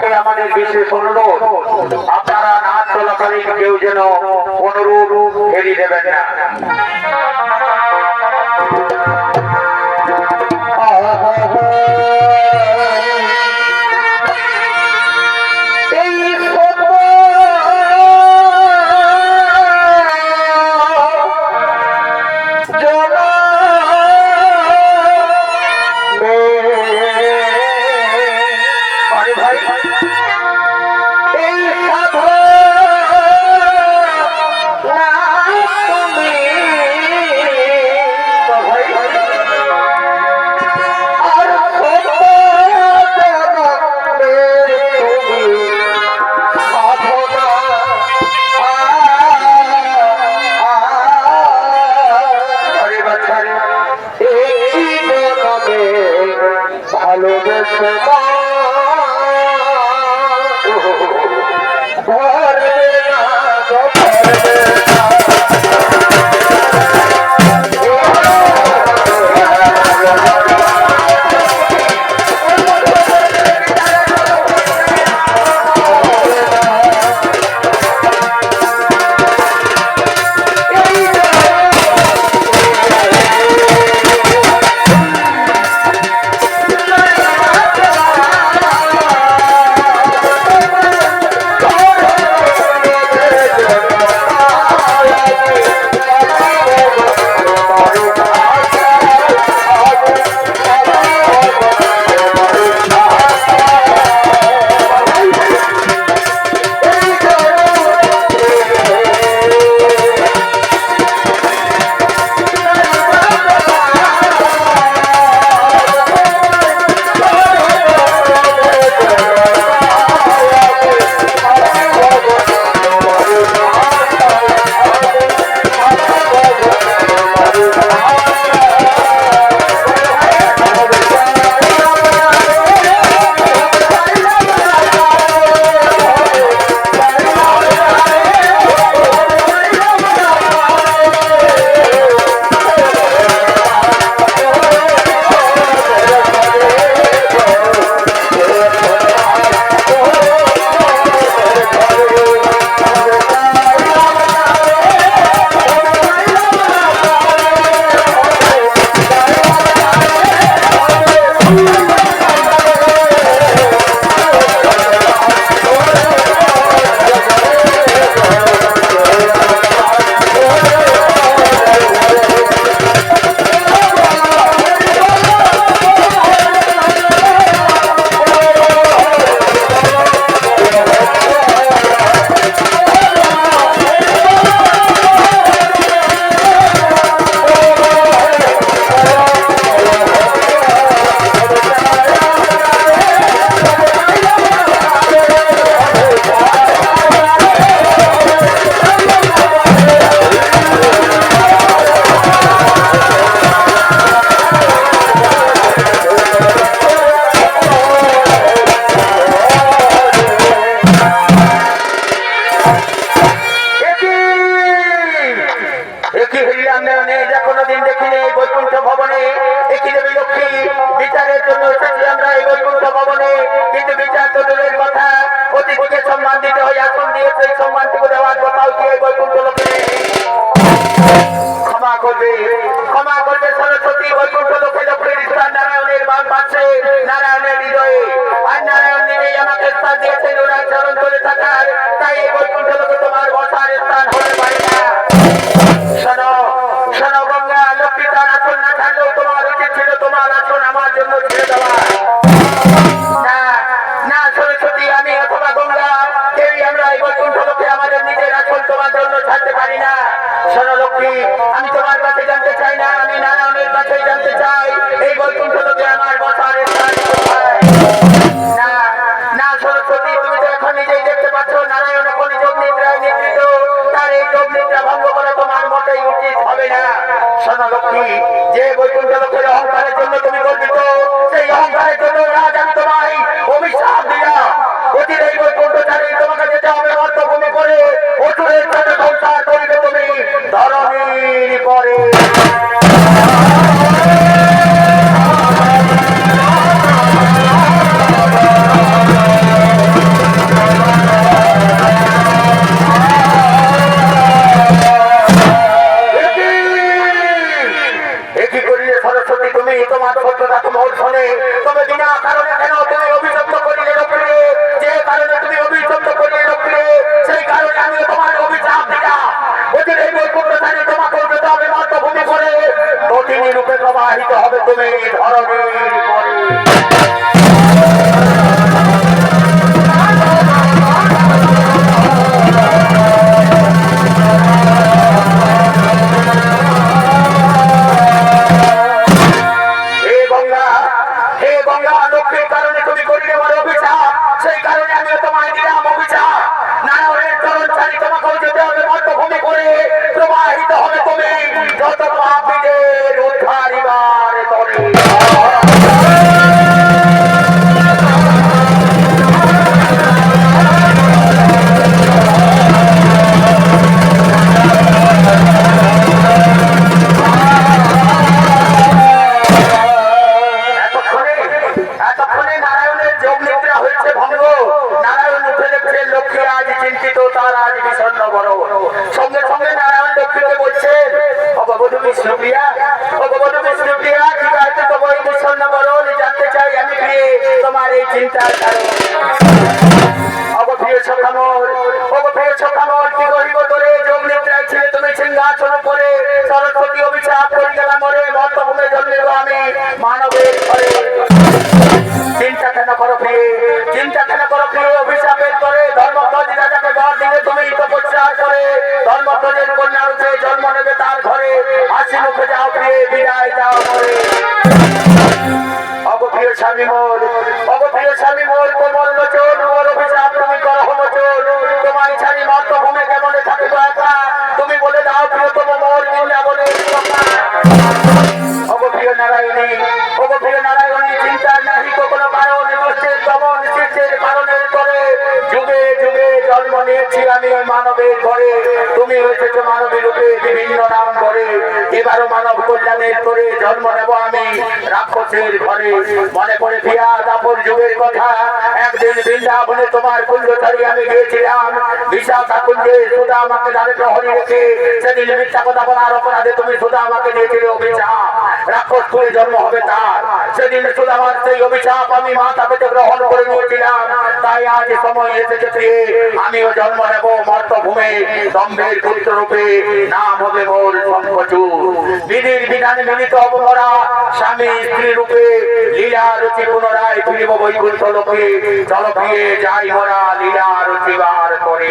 থেকে আমাদের বিশেষ অনুরোধ আপনারা নাচ চলাকালীন কেউ যেন অনুরোধ ফেরি দেবেন না। ভালোবেসে ক্ষমা করবে। কি আমি তোমার কাছে জানতে চাই না, আমি নারায়ণের কাছে জানতে চাই। এই বৈকুণ্ঠ লোকে আমার বসার না তুমি তো দেখতে পাচ্ছ, নারায়ণ এখন যোগ নিদ্রায় নিদ্রিত ভঙ্গ করা তোমার মোটেই উচিত হবে না। সোনা লক্ষ্মী, যে বৈকুণ্ঠ লোকের অহংকারের জন্য তুমি গর্বিত, সেই অহংকারের জন্য আমি তোমাদের তাকে মৌল শোনে। তবে বিনা কারণে কেন তুমি অভিযুক্ত করিলে রক্ষে যে কারণে তুমি অভিযুক্ত করিলে রক্ষে সেই কারণে আমি তোমার অভিশাপ দিলা অতির এই প্রবাহিত হবে তুমি ধরণী করে দেখছেন আজ চিন্তিত, তার আজ বিষণ্ণ বড়। সঙ্গে সঙ্গে নারায়ণ লক্ষ্মীকে বলছেন, ভগবতী বিষ্ণুপ্রিয়া ভগবতী বিষ্ণুপ্রিয়া ঠিক আছে, তোমার বিষণ্ণ বড় জানতে চাই, আমি কে তোমার এই চিন্তার কারণ অবপ্রিয় সখামর অবপ্রিয় সখামর কি করিব তোরে যোগ নিদ্রায় ছিলে তুমি সিংহাসন করে সরস্বতী অভিশাপ করি গেলাম মরে, মর্তভূমে আমি মানবের ঘরে। চিন্তা কেন করো প্রিয়ে জন্ম নিয়েছি আমি মানবের ঘরে, তুমি হয়েছে মানবের রূপে বিভিন্ন নাম করে। এবারও মানব কল্যাণের করে জন্ম নেব আমি রাক্ষসের ঘরে। মনে পড়ে দিয়া যুগের কথা, একদিন বৃন্দাবনে তোমার কুঞ্জ ছাড়ি আমি গিয়েছিলাম। বিশাখা কুঞ্জে সুধা আমাকে দাঁড়ে প্রহরী রেখে, সেদিন মিথ্যা কথা বলার অপরাধে তুমি সুধা আমাকে দিয়েছিলে অভিশাপ। রাক্ষস করে জন্ম হবে তার। সেদিন সুদামার সেই অভিশাপ আমি মাথা পেতে গ্রহণ করে নিয়েছিলাম। তাই আজ সময় এসেছে আমিও জন্ম নেব মর্তভূমে দম্ভের পুত্র রূপে নাম মিলিত হব স্বামী স্ত্রী রূপে লীলা রুচি পুনরায় ফিরিব বৈকুণ্ঠ লোকে। চল ফিরে যাই মরা লীলা রুচিবার করে।